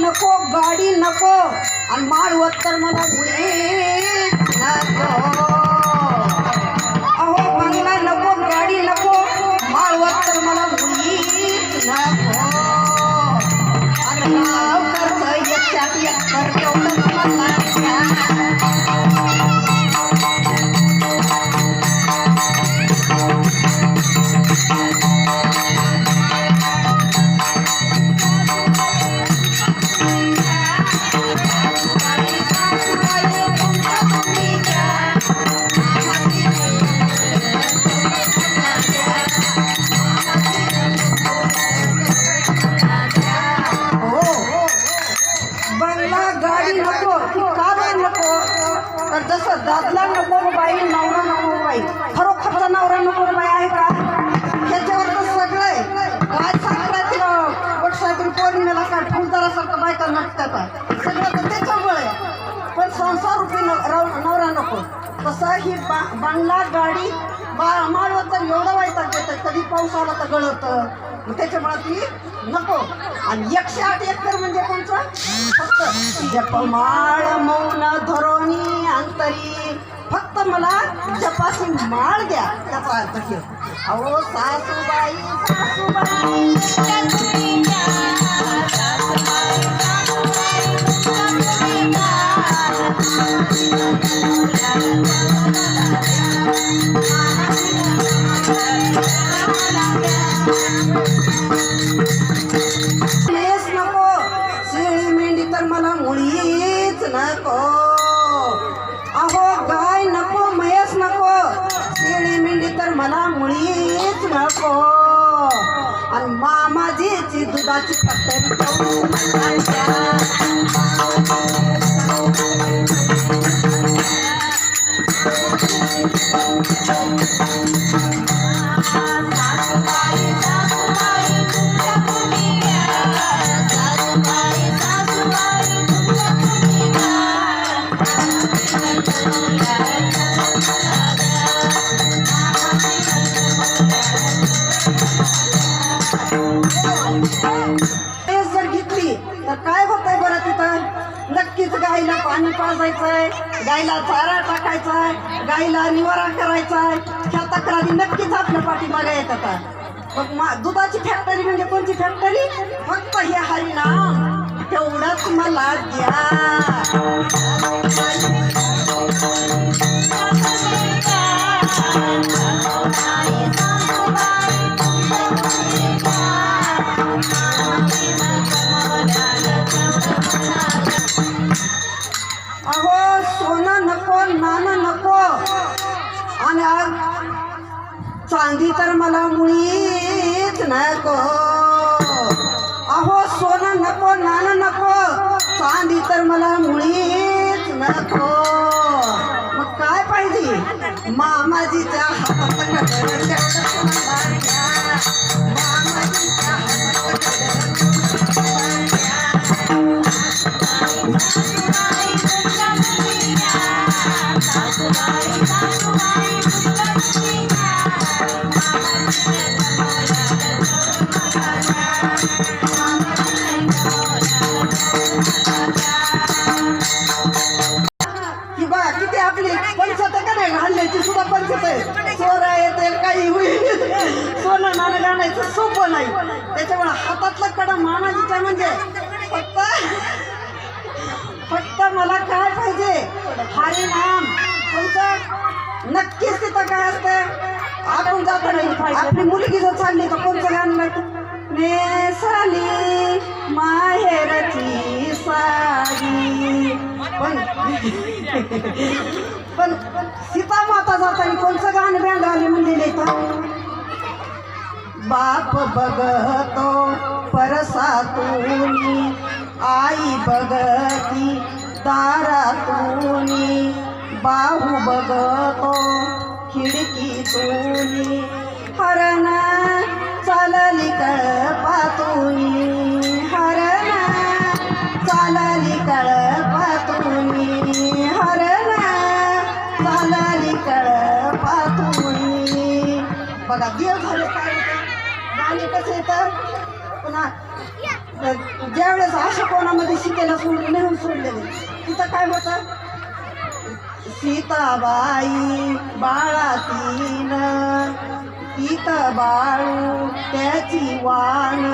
नको गाडी नको. आणि माळवत तर मला गुन्हे नको. अहो बंगला नको गाडी नको. माळवत तर मला गुन्हे नको. आणि कर्ज येतात एक कर्ज मला सगळं तर त्याच्यामुळे. पण संसार रुपी नवरा नको. तसा ही बा बंगला गाडी बा माळवं तर एवढं वाईटात देतं कधी पाऊस आला तर गळतं. मग त्याच्यामुळे ती नको. आणि एकशे आठ एकर म्हणजे कोणचं? फक्त. जपमाळ मौन धरोनी अंतरी. फक्त मला जपाची माळ द्या. त्याचा अर्थ घे अहो सासूबाई सासूबाई. नको. शेळी मेंढी तर मला मुळीच नको. अहो गाय नको म्हैस नको. शेळी मेंढी तर मला मुळीच नको. आणि मामाजीची दुधाची फॅक्टरी काय पाणी पाजायचंय गाईला चारा टाकायचाय गाईला निवारा करायचाय. ह्या तक्रारी नक्कीच आपल्या पाठीमागे येतात. मग मा दुधाची फॅक्टरी म्हणजे कोणती फॅक्टरी फक्त हे हरिनाम. तेवढंच मला द्या. नको नाणं नको. आणि आज चांदी तर मला मुळीच नको. अहो सोनं नको नाणं नको. चांदी तर मला मुळीच नको. मग काय पाहिजे? मामाजीच्या हातात सोपं नाही. त्याच्यामुळे हातातलं कडं मानाजीचं म्हणजे? फक्त फक्त मला काय पाहिजे? हरिनाम. तुमचं नक्कीच तिथं काय असतं? आपण जातो आपली मुलगी जर चालली तर कोणतं गाणं लागतं नेसाली माहेरची साडी पण पण सीता माता जाताना कोणचं गाणं बँड आली म्हणलेले तर बाप बघतो परसातून आई बघती दारातून. बाहू बघतो खिडकीतूनी हरण चालली कळपातूनी. हरण चालली कळपातूनी. हरण चालली कळपातूनी. बघा देव झाले काय होतं? गाणे कसे तर पुन्हा ज्यावेळेस अशा कोणामध्ये शिकायला सोडले नेऊन सोडलेले. तिथं काय होतं? सीताबाई बाळातीन सीत बाळू त्याची वाण.